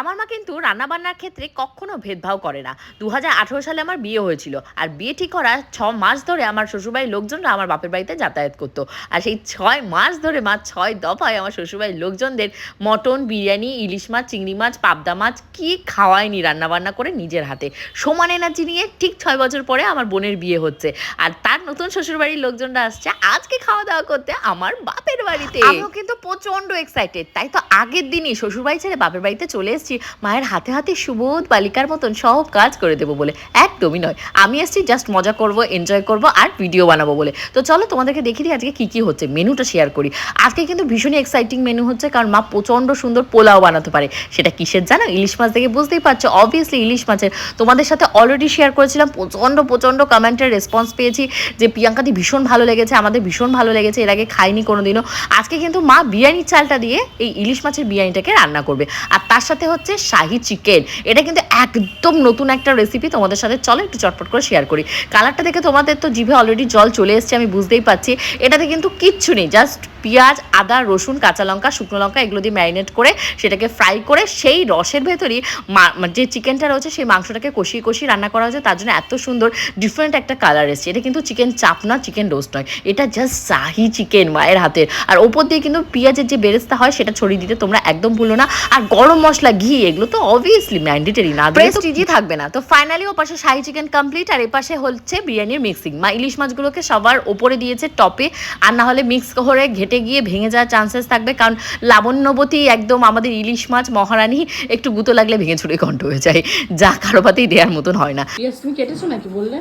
আমার মা কিন্তু রান্নাবান্নার ক্ষেত্রে কখনো ভেদভাব করে না। দু হাজার আঠেরো সালে আমার বিয়ে হয়েছিল। আর বিয়ে ঠিক করার ছ মাস ধরে আমার শ্বশুরবাড়ির লোকজনরা আমার বাপের বাড়িতে যাতায়াত করতো। আর সেই ছয় মাস ধরে মা ছয় দফায় আমার শ্বশুরবাড়ির লোকজনদের মটন, বিরিয়ানি, ইলিশ মাছ, চিংড়ি মাছ, পাবদা মাছ, কি খাওয়ায়নি রান্নাবান্না করে নিজের হাতে। সমান এনার্জি নিয়ে ঠিক ছয় বছর পরে আমার বোনের বিয়ে হচ্ছে। আর তার নতুন শ্বশুরবাড়ির লোকজনরা আসছে আজকে খাওয়া দাওয়া করতে আমার বাপের বাড়িতে। আমিও কিন্তু প্রচণ্ড এক্সাইটেড তাই তো আগের দিনই শ্বশুরবাড়ি ছেড়ে বাপের বাড়িতে চলে এসেছি। মায়ের হাতে হাতে সুবোধ বালিকার মতন সব কাজ করে দেবো বলে। একদমই নয়। আমি এসেছি জাস্ট মজা করব এনজয় করব আর ভিডিও বানাবো বলে। তো চলো তোমাদেরকে দেখিয়ে দিই আজকে কী কী হচ্ছে মেনুটা শেয়ার করি। আজকে কিন্তু ভীষণই এক্সাইটিং মেনু হচ্ছে, কারণ মা প্রচণ্ড সুন্দর পোলাও বানাতে পারে। সেটা কিসের জানো? ইলিশ মাছ দেখে বুঝতেই পারছ অবভিয়াসলি ইলিশ মাছের। তোমাদের সাথে অলরেডি শেয়ার করেছিলাম, প্রচণ্ড প্রচণ্ড কমেন্টের রেসপন্স পেয়েছি যে প্রিয়াঙ্কাদি ভীষণ ভালো লেগেছে, আমাদের ভীষণ ভালো লেগেছে, এর আগে খাইনি কোনোদিনও। আজকে কিন্তু মা বিরিয়ানির চালটা দিয়ে এই ইলিশ মাছের বিরিয়ানিটাকে রান্না করবে। আর তার সাথে হচ্ছে শাহি চিকেন। এটা কিন্তু একদম নতুন একটা রেসিপি তোমাদের সাথে চলো একটু চটপট করে শেয়ার করি। কালারটা দেখে তোমাদের তো জিভে অলরেডি জল চলে এসছে, আমি বুঝতেই পারছি। এটাতে কিন্তু কিচ্ছু নেই জাস্ট পেঁয়াজ, আদা, রসুন, কাঁচা লঙ্কা, শুকনো লঙ্কা এগুলো দিয়ে ম্যারিনেট করে সেটাকে ফ্রাই করে সেই রসের ভেতরই মা- যে চিকেনটা রয়েছে সেই মাংসটাকে কষিয়ে কষিয়ে রান্না করা হয়েছে, তার জন্য এত সুন্দর ডিফারেন্ট একটা কালার এসছে। এটা কিন্তু চিকেন চাপ না চিকেন রোস্ট নয়। এটা জাস্ট শাহি চিকেন মায়ের হাতের। আর ওপর দিয়ে কিন্তু পেঁয়াজের যে বেরেস্তা হয় সেটা ছড়িয়ে দিতে তোমরা একদম ভুলো না। আর গরম মশলা ঘি এগুলো তো অবভিয়াসলি ম্যান্ডেটারি না প্রেস্টিজই থাকবে না। তো ফাইনালি ও পাশে শাহি চিকেন কমপ্লিট আর এপাশে হচ্ছে বিরিয়ানির মিক্সিং মা ইলিশ মাছগুলোকে সবার ওপরে দিয়েছে টপে আর না হলে মিক্স করে ঘেটে গিয়ে ভেঙে যাওয়ার চান্সেস থাকবে কারণ লাবণ্যবতী একদম আমাদের ইলিশ মাছ মহারানী একটু গুঁতো লাগলে ভেঙে ছুড়ে কণ্ঠ হয়ে যায়। যা কারও পাতেই দেওয়ার মতন হয় না। তুমি কেটেছো নাকি? বললে?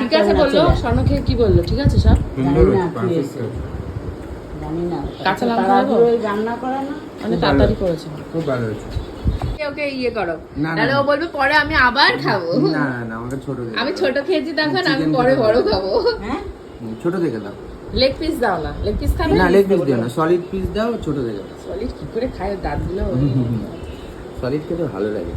ঠিক আছে বলল চলে। স্বর্ণ খেয়ে কি বলল? ঠিক আছে সব? জানি না। কাঁচা লঙ্কা রান্না করে না। মানে তাড়াতাড়ি করেছে। খুব ভালো হয়েছে। ওকে ইয়ে করো। না, না। তাহলে ও বলবে পরে আমি আবার খাব। না না না আমাকে ছোট আমি ছোট খেয়েছি তখন আমি পরে বড় খাব। হ্যাঁ? ছোট দেখে দাও। লেগ পিস দাও না। লেগ পিস খাবে? না লেগ পিস দিও না। সলিড পিস দাও ছোট দেখে সলিড কি করে খায়? ওর দাঁতগুলো সলিড খেতে ভালো লাগে।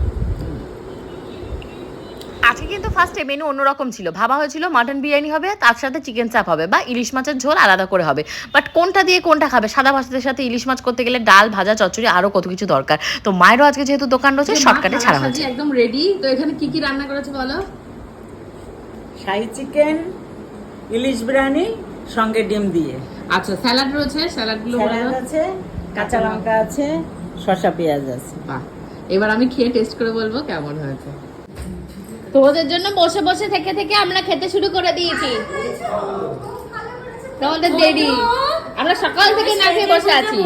আজকে কিন্তু ফার্স্টে মেনু অন্যরকম ছিল। ভাবা হয়েছিল মাটন বিরিয়ানি হবে তার সাথে চিকেন চাপ হবে বা ইলিশ মাছের ঝোল আলাদা করে হবে। বাট কোনটা দিয়ে কোনটা খাবে? সাদা ভাতের সাথে ইলিশ মাছ করতে গেলে ডাল ভাজা চচ্চড়ি আরও কত কিছু দরকার। তো মায়েরও আজকে যেহেতু দোকান রয়েছে শর্টকাটে ছাড়া হয়েছে একদম রেডি তো এখানে কি কি রান্না করেছে বলো? শাহি চিকেন ইলিশ বিরিয়ানি সঙ্গে ডিম দিয়ে। আচ্ছা স্যালাড রয়েছে স্যালাডগুলো স্যালাড আছে কাঁচা লঙ্কা আছে শসা পেঁয়াজ আছে। বাহ। এবার আমি খেয়ে টেস্ট করে বলব কেমন হয়েছে। তোমাদের জন্য বসে বসে থেকে থেকে আমরা খেতে শুরু করে দিয়েছি। তোমাদের দেরি। আমরা সকাল থেকে না খেয়ে বসে আছি।